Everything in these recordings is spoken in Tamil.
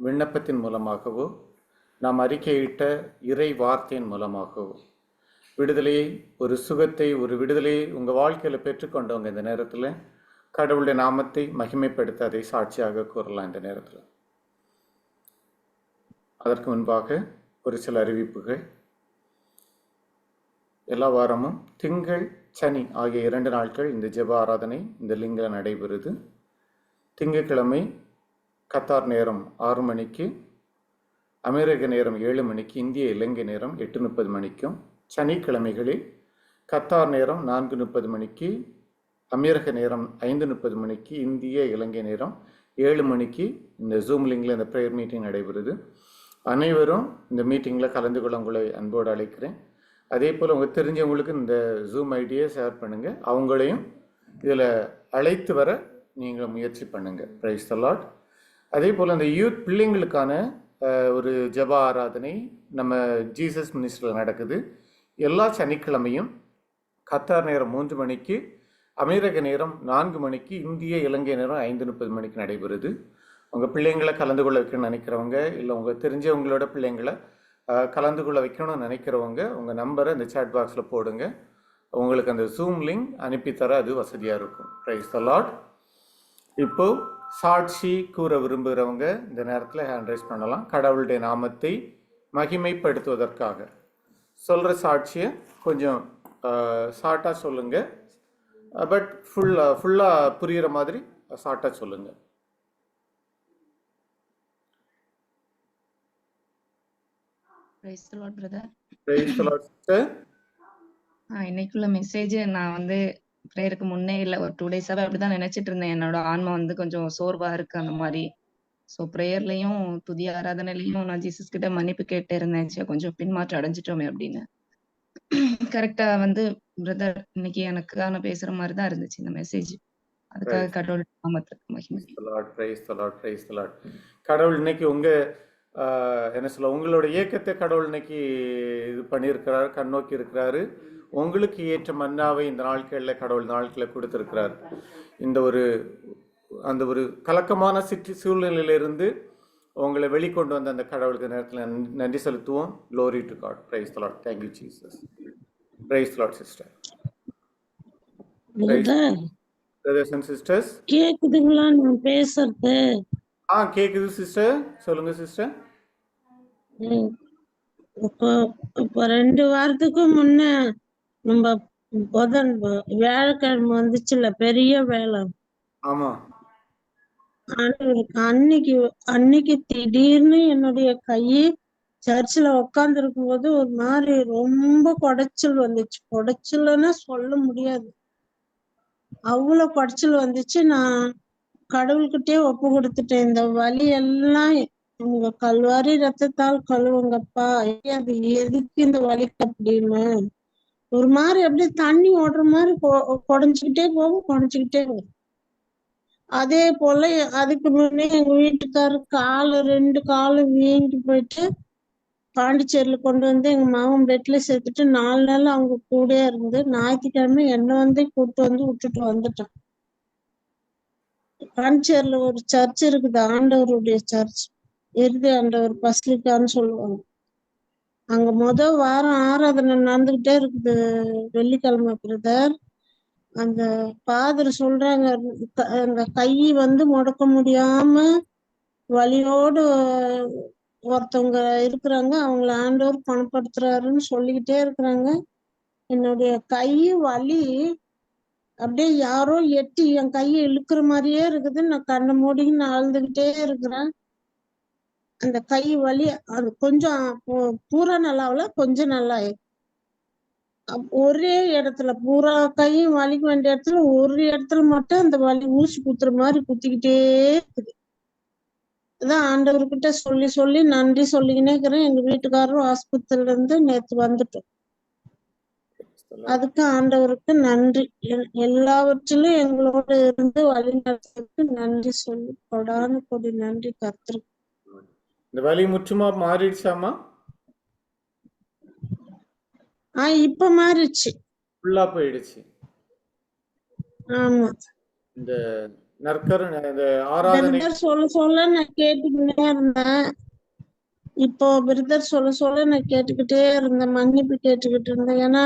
விண்ணப்பத்தின் மூலமாகவோ நாம் அறிக்கையிட்ட இறை வார்த்தையின் மூலமாகவோ. விடுதலையை ஒரு சுகத்தை ஒரு விடுதலையை உங்கள் வாழ்க்கையில் பெற்றுக்கொண்டவங்க இந்த நேரத்தில் கடவுளுடைய நாமத்தை மகிமைப்படுத்த அதை சாட்சியாக கூறலாம் இந்த நேரத்தில். அதற்கு முன்பாக ஒரு சில அறிவிப்புகள். எல்லா வாரமும் திங்கள் சனி ஆகிய இரண்டு நாட்கள் இந்த ஜெப ஆராதனை இந்த லிங்கில் நடைபெறுது. திங்கட்கிழமை கத்தார் நேரம் ஆறு மணிக்கு அமெரிக்க நேரம் ஏழு மணிக்கு இந்திய இலங்கை நேரம் எட்டு முப்பது மணிக்கும் சனிக்கிழமைகளில் கத்தார் நேரம் நான்கு முப்பது மணிக்கு அமெரிக்க நேரம் ஐந்து முப்பது மணிக்கு இந்திய இலங்கை நேரம் ஏழு மணிக்கு இந்த ஜூம் லிங்கில் இந்த ப்ரேயர் மீட்டிங் நடைபெறுது. அனைவரும் இந்த மீட்டிங்கில் கலந்து கொள்ள உங்களை அன்போடு அழைக்கிறேன். அதே போல் உங்கள் தெரிஞ்சவங்களுக்கு இந்த ஜூம் ஐடியை ஷேர் பண்ணுங்கள் அவங்களையும் இதில் அழைத்து வர நீங்கள் முயற்சி பண்ணுங்கள் ப்ரைஸ் தலாட் அதே போல் அந்த யூத் பிள்ளைங்களுக்கான ஒரு ஜப ஆராதனை நம்ம ஜீசஸ் மினிஸ்டரில் நடக்குது. எல்லா சனிக்கிழமையும் கத்தார் நேரம் மூன்று மணிக்கு அமெரிக்க நேரம் நான்கு மணிக்கு இந்திய இலங்கை நேரம் ஐந்து முப்பது மணிக்கு நடைபெறுது. உங்கள் பிள்ளைங்களை கலந்து கொள்ள வைக்கணும்னு நினைக்கிறவங்க இல்லை உங்கள் தெரிஞ்சவங்களோட பிள்ளைங்களை கலந்து கொள்ள வைக்கணும்னு நினைக்கிறவங்க உங்கள் நம்பரை இந்த சேட் பாக்ஸில் போடுங்க. உங்களுக்கு அந்த ஜூம் லிங்க் அனுப்பித்தர அது வசதியாக இருக்கும். ப்ரைஸ் த லாட் இப்போது சாட்சி கூற விரும்புகிறவங்க இந்த நேரத்தில் ஹேண்ட் ரைஸ் பண்ணலாம். கடவுளுடைய நாமத்தை மகிமைப்படுத்துவதற்காக. சொல்கிற சாட்சியை கொஞ்சம் ஷார்ட்டாக சொல்லுங்கள் பட் ஃபுல்லாக ஃபுல்லாக புரிகிற மாதிரி ஷார்ட்டாக சொல்லுங்கள் இன்னைக்குள்ள மெசேஜ் நான் வந்து ப்ரேயருக்கு முன்னே இல்ல ஒரு டூ டேஸாவே அப்படிதான் நினைச்சிட்டு இருந்தேன். என்னோட ஆன்மா வந்து கொஞ்சம் சோர்வா இருக்கு அந்த மாதிரி. சோ ப்ரேயர்லயும் துதி ஆராதனையிலயும் நான் ஜீசஸ் கிட்ட மன்னிப்பு கேட்டு இருந்தேன். கொஞ்சம் பின்மாற்றம் அடைஞ்சிட்டோமே அப்படின்னு. கரெக்டா வந்து பிரதர் இன்னைக்கு எனக்கான பேசுற மாதிரி தான் இருந்துச்சு இந்த மெசேஜ் அதுக்காக. கடவுள் நாமத்துக்கு மகிமை. கடவுள் இன்னைக்கு உங்க என்ன சொல்ல உங்களோட இயக்கத்தை கடவுள் இன்னைக்கு இது பண்ணியிருக்கிறார் கண்ணோக்கி இருக்கிறாரு. உங்களுக்கு ஏற்ற மன்னாவை இந்த நாட்களில் கடவுள் நாட்களில் கொடுத்திருக்கிறார். இந்த ஒரு அந்த ஒரு கலக்கமான சிற்றி சூழ்நிலையிலிருந்து உங்களை வெளிக்கொண்டு வந்த அந்த கடவுளுக்கு நேரத்தில் நன்றி செலுத்துவோம். Glory to God praise Lord. Thank you Jesus praise Lord sister brother brothers and sisters கேக்குதுங்களா? நான் பேசுறது. ஆ கேக்குது சிஸ்டர் சொல்லுங்க சிஸ்டர். இப்போ இப்போ ரெண்டு வாரத்துக்கு முன்ன நம்ம புதன் வியாழக்கிழமை வந்துச்சுல பெரிய வேலை ஆமா. அன்னைக்கு அன்னைக்கு திடீர்னு என்னுடைய கை சர்ச்சில் உட்கார்ந்து இருக்கும்போது ஒரு மாதிரி ரொம்ப குடைச்சல் வந்துச்சு. குடைச்சல்னா சொல்ல முடியாது. அவ்வளவு குடைச்சல் வந்துச்சு. நான் கடவுள்கிட்டயே ஒப்பு கொடுத்துட்டேன். இந்த வலி எல்லாம் உங்க கல்வாரி ரத்தத்தால் கழுவுங்கப்பா. அது எதுக்கு இந்த வலி அப்படின்னு? ஒரு மாதிரி அப்படியே தண்ணி ஓடுற மாதிரி கொ- குடைஞ்சுக்கிட்டே போகும் குடைஞ்சுக்கிட்டே போகும் அதே போல அதுக்கு முன்னே எங்க வீட்டுக்காரர் காலு ரெண்டு காலும் வீங்கி போயிட்டு பாண்டிச்சேரியில கொண்டு வந்து எங்க மாமன் பெட்ல சேர்த்துட்டு நாலு நாள் அவங்க கூடயே இருந்து ஞாயிற்றுக்கிழமை என்ன வந்து கூப்பிட்டு வந்து விட்டுட்டு வந்துட்டான். பாண்டிச்சேரியில ஒரு சர்ச் இருக்குது ஆண்டவருடைய சர்ச் இறுதி ஆண்டவர் பஸ்லிக்கான்னு சொல்லுவாங்க. அங்க முத வாரம் ஆராதனை நடந்துகிட்டே இருக்குது. வெள்ளிக்கிழமை பிரதர். அந்த ஃபாதர் சொல்றாங்க அந்த கை வந்து முடக்க முடியாம வலியோடு ஒருத்தவங்க இருக்கிறாங்க. அவங்கள ஆண்டவர் பணப்படுத்துறாருன்னு சொல்லிக்கிட்டே இருக்கிறாங்க. என்னுடைய கை வலி அப்படியே யாரோ எட்டி என் கையை இழுக்கிற மாதிரியே இருக்குது. நான் கண்ணை மூடின்னு அழுதுகிட்டே இருக்கிறேன். அந்த கை வலி அது கொஞ்சம் பூரா நல்லாவில் கொஞ்சம் நல்லா அப்- ஒரே இடத்துல பூரா கையும் வலிக்க வேண்டிய இடத்துல ஒரு இடத்துல மட்டும் அந்த வலி ஊசி குத்துற மாதிரி குத்திக்கிட்டே இருக்குது. அதான் ஆண்டவர்கிட்ட சொல்லி சொல்லி நன்றி சொல்லிக்கினே இருக்கிறேன். எங்க வீட்டுக்காரரும் ஆஸ்பத்திரியில இருந்து நேத்து வந்துட்டோம். அதுக்கு ஆண்டவருக்கு நன்றி. எல்லாவற்றிலும் எங்களோட இருந்து வழிநடத்துறதுக்கு நன்றி சொல்லி கொடான கொடி நன்றி கர்த்தருக்கு. இந்த வலி முற்றுமா மாறிடுச்சாமா ஆஹ் இப்ப மாறிடுச்சு. ஃபுல்லா போயிடுச்சு. ஆமா. இந்த நற்கரு இந்த ஆராதனை. சொல்ல சொல்ல நான் கேட்டுக்கிட்டே இருந்தேன். இப்போ பிரதர் சொல்ல சொல்ல நான் கேட்டுக்கிட்டே இருந்தேன். மன்னிப்பு கேட்டுக்கிட்டு இருந்தேன். ஏன்னா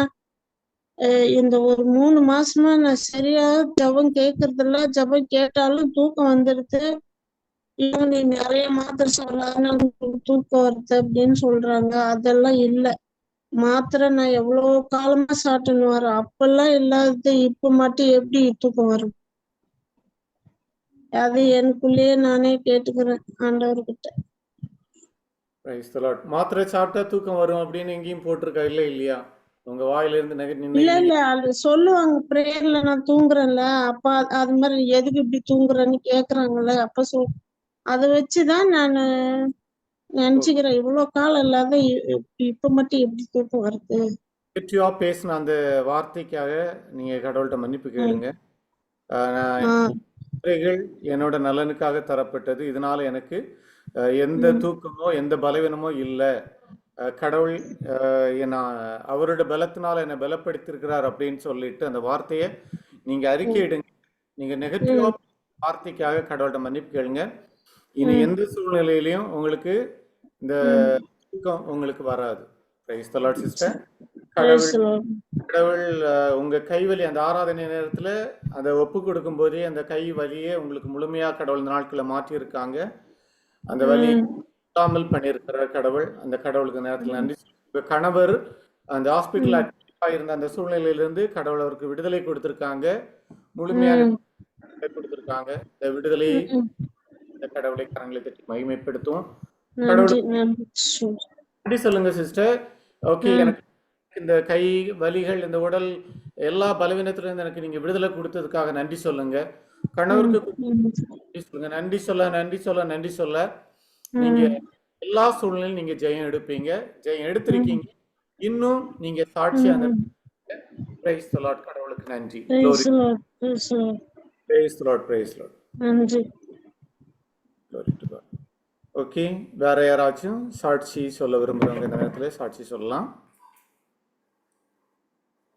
இந்த ஒரு மூணு மாசமா நான் சரியா ஜெபம் கேட்கறது இல்ல ஜெபம் கேட்டாலும் தூக்கம் வந்துடுது. இவங்க நீ நிறைய மாத்திரை உங்களுக்கு தூக்கம் வருது அப்படின்னு சொல்றாங்க. அதெல்லாம் இல்ல. மாத்திரை நான் எவ்வளவு காலமா சாப்பிட்டுன்னு வரேன் அப்பெல்லாம் இல்லாதது இப்ப மட்டும் எப்படி தூக்கம் வரும்? அது எனக்குள்ளேயே நானே கேட்டுக்கிறேன் ஆண்டவர்கிட்ட. மாத்திரை சாப்பிட்டா தூக்கம் வரும் அப்படின்னு எங்கேயும் போட்டிருக்கா? இல்ல இல்லையா? உங்க வாயில இருந்து இல்ல இல்ல அது சொல்லுவாங்க பிரேயர்ல நான் தூங்குறேன்ல. அப்ப அது- அது மாதிரி எதுக்கு இப்படி தூங்குறேன்னு கேக்குறாங்கல்ல அப்ப சொல் அதை வச்சுதான் நானு நினைச்சுக்கிறேன். இவ்வளவு காலம் இல்லாத இப்ப- மட்டும் எப்படி தூக்கம் வருது? நெகட்டிவா பேசின அந்த வார்த்தைக்காக நீங்க கடவுள்கிட்ட மன்னிப்பு கேளுங்க. என்னோட நலனுக்காக தரப்பட்டது. இதனால எனக்கு எந்த. தூக்கமோ எந்த பலவீனமோ இல்லை. கடவுள் என்ன அவரோட பலத்தினால என்னை பலப்படுத்தியிருக்கிறார் அப்படின்னு சொல்லிட்டு அந்த வார்த்தையை நீங்க அறிக்கையிடுங்க. நீங்க நெகட்டிவா வார்த்தைக்காக கடவுள்கிட்ட மன்னிப்பு கேளுங்க. இனி. எந்த சூழ்நிலையிலையும் உங்களுக்கு இந்த. தூக்கம் உங்களுக்கு வராது. Price the Lord sister. Praise கடவுள். கடவுள் உங்க கைவலி அந்த ஆராதனை நேரத்துல அதை ஒப்பு கொடுக்கும் போதே அந்த கை வலியை உங்களுக்கு முழுமையா கடவுள் இந்த நாட்களை மாற்றி இருக்காங்க அந்த வலி. இல்லாமல் பண்ணியிருக்கிற கடவுள். அந்த கடவுளுக்கு நேரத்தில் நன்றி உங்க கணவர் அந்த ஹாஸ்பிட்டல் ஆயிருந்த அந்த சூழ்நிலையிலிருந்து கடவுள் அவருக்கு விடுதலை கொடுத்திருக்காங்க. முழுமையான கொடுத்திருக்காங்க. இந்த விடுதலை. இந்த கடவுளை கரங்களை தட்டி மகிமைப்படுத்தும் நன்றி சொல்லுங்க சிஸ்டர். ஓகே. எனக்கு இந்த கை வலிகள் இந்த உடல் எல்லா பலவீனத்திலிருந்து எனக்கு நீங்க விடுதலை கொடுத்ததுக்காக நன்றி சொல்லுங்க. கணவருக்கு சொல்லுங்க. நன்றி சொல்ல நன்றி சொல்ல நன்றி சொல்ல. நீங்க எல்லா சூழ்நிலையும் நீங்க ஜெயம் எடுப்பீங்க. ஜெயம் எடுத்திருக்கீங்க. இன்னும் நீங்க சாட்சியா பிரைஸ் கடவுளுக்கு நன்றி. பிரைஸ் லார்ட் பிரைஸ் லார்ட் நன்றி. ஓகே வேற யாராச்சும் சாட்சி சொல்ல விரும்புகிறவங்க இந்த நேரத்தில் சாட்சி சொல்லலாம்.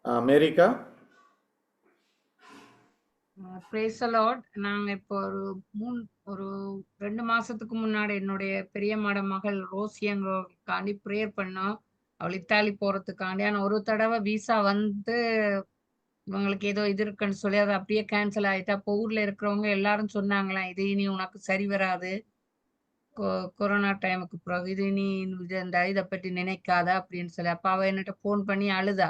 அமெரிக்கா பிரேஸ் லார்ட் நாங்க இப்போ ஒரு மூணு ஒரு ரெண்டு மாசத்துக்கு முன்னாடி என்னுடைய பெரிய மாட மகள் ரோசியங்காண்டி ப்ரேயர் பண்ணோம். அவள் இத்தாலி போறதுக்காண்டி. ஆனால் ஒரு தடவை விசா வந்து இவங்களுக்கு ஏதோ இது இருக்குன்னு சொல்லி அது அப்படியே கேன்சல் ஆயிட்டா இப்போ ஊரில் இருக்கிறவங்க எல்லாரும் சொன்னாங்களாம் இது இனி உனக்கு சரி வராது. கொரோனா டைமுக்கு பிறகு இது நீ இது இந்த இதை பற்றி நினைக்காத அப்படின்னு சொல்லி அப்போ அவள் என்கிட்ட ஃபோன் பண்ணி அழுதா.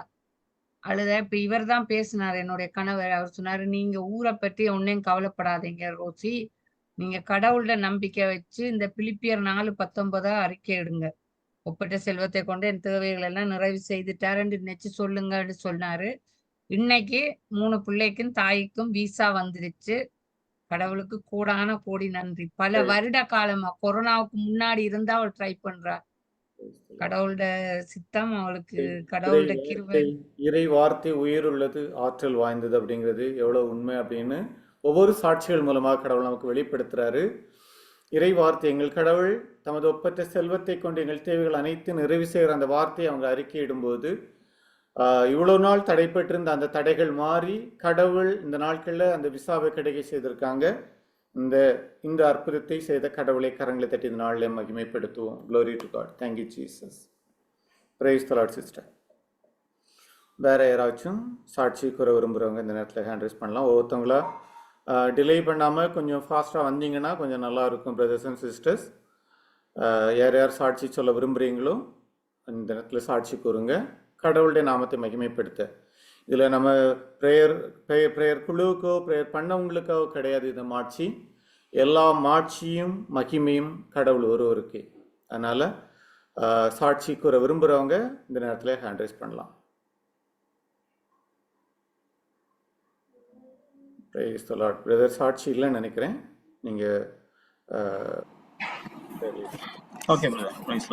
அழுத. இப்போ இவர் தான் பேசினார் என்னுடைய கணவர். அவர் சொன்னார் நீங்கள் ஊரை பற்றி ஒன்றையும் கவலைப்படாதீங்க ரோசி. நீங்கள் கடவுள்கிட்ட நம்பிக்கை வச்சு இந்த பிலிப்பியர் நாலு பத்தொன்பதாக அறிக்கை இடுங்க ஒப்பற்ற செல்வத்தை கொண்டு என் தேவைகள் எல்லாம் நிறைவு செய்துட்டாருன்னு நினைச்சு சொல்லுங்கன்னு சொன்னாரு. இன்னைக்கு மூணு பிள்ளைக்கும் தாய்க்கும் விசா வந்துருச்சு. கடவுளுக்கு கூடான கோடி நன்றி. பல வருட காலமா கொரோனாவுக்கு முன்னாடி இருந்தா அவள் ட்ரை பண்றா. கடவுளோட சித்தம் அவளுக்கு கடவுளோட கிருபை. இறை- வார்த்தை உயிர் உள்ளது ஆற்றல் வாய்ந்தது அப்படிங்கிறது எவ்வளவு உண்மை அப்படின்னு ஒவ்வொரு சாட்சிகள் மூலமாக கடவுள் நமக்கு வெளிப்படுத்துறாரு. இறை வார்த்தை எங்கள் கடவுள் தமது ஒப்பற்ற செல்வத்தை கொண்டு எங்கள் தேவைகள் அனைத்தும் நிறைவு செய்கிற அந்த வார்த்தையை அவங்க அறிக்கையிடும்போது இவ்வளோ இவ்வளவு நாள் தடைபெற்றிருந்த அந்த தடைகள் மாறி கடவுள் இந்த நாட்களில் அந்த விசாவை கிடைக்க செய்திருக்காங்க. இந்த இந்த அற்புதத்தை செய்த கடவுளை கரங்களை தட்டி இந்த நாளில் மகிமைப்படுத்துவோம். Glory to God thank you Jesus praise the Lord sister வேறு யாராச்சும் சாட்சி கூற விரும்புகிறவங்க இந்த நேரத்தில் ஹேண்ட் ரைஸ் பண்ணலாம். ஒவ்வொருத்தவங்களா டிலே பண்ணாமல் கொஞ்சம் ஃபாஸ்ட்டாக வந்தீங்கன்னா கொஞ்சம் நல்லாயிருக்கும் பிரதர்ஸ் அண்ட் சிஸ்டர்ஸ் யார் யார் சாட்சி சொல்ல விரும்புகிறீங்களோ இந்த நேரத்தில் சாட்சி கூறுங்க. கடவுளுடைய நாமத்தை மகிமைப்படுத்த. இதில் நம்ம ப்ரேயர் ப்ரேயர் ப்ரேயர் குழுவுக்கோ ப்ரேயர் பண்ணவங்களுக்கோ கிடையாது இந்த மாட்சி. எல்லா மாட்சியும் மகிமையும் கடவுள் ஒருவருக்கு. அதனால் சாட்சி கூற விரும்புகிறவங்க இந்த நேரத்தில் ஹேண்ட் ரைஸ் பண்ணலாம். பிரைஸ் த பிரதர் சாட்சி இல்லைன்னு நினைக்கிறேன். நீங்கள் ஓகே பிரதர் ரைஸ்